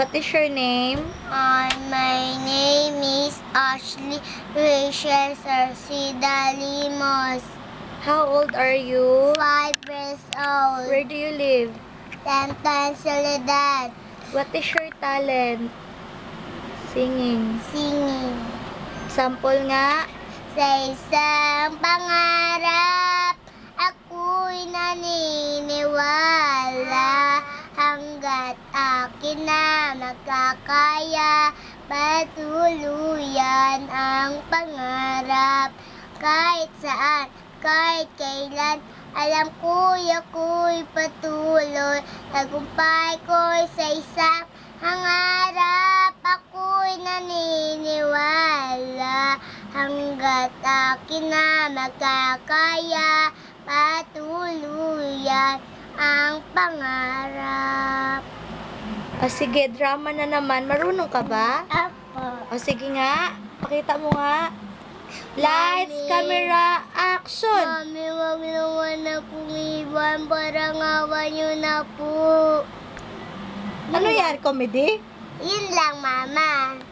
What is your name? Hi, my name is Ashley Rachel Sarcida Limos. How old are you? Five years old. Where do you live? Tantan Soledad. What is your talent? Singing. Singing. Sample nga. Sa isang pangarap, akin na makakaya patuluyan ang pangarap. Kahit saan, kahit kailan alam ko'y ako'y patuloy. Tagumpay ko'y sa isang hangarap ako'y naniniwala. Hanggat akin na magkakaya patuluyan ang pangarap. O sige, drama na naman. Marunong ka ba? Apo. O sige nga. Pakita mo nga. Lights, Mami. camera, action! Mami, wag naman na pong iwan. Parang awa niyo na po. Ano yan? Comedy? Yun lang, Mama.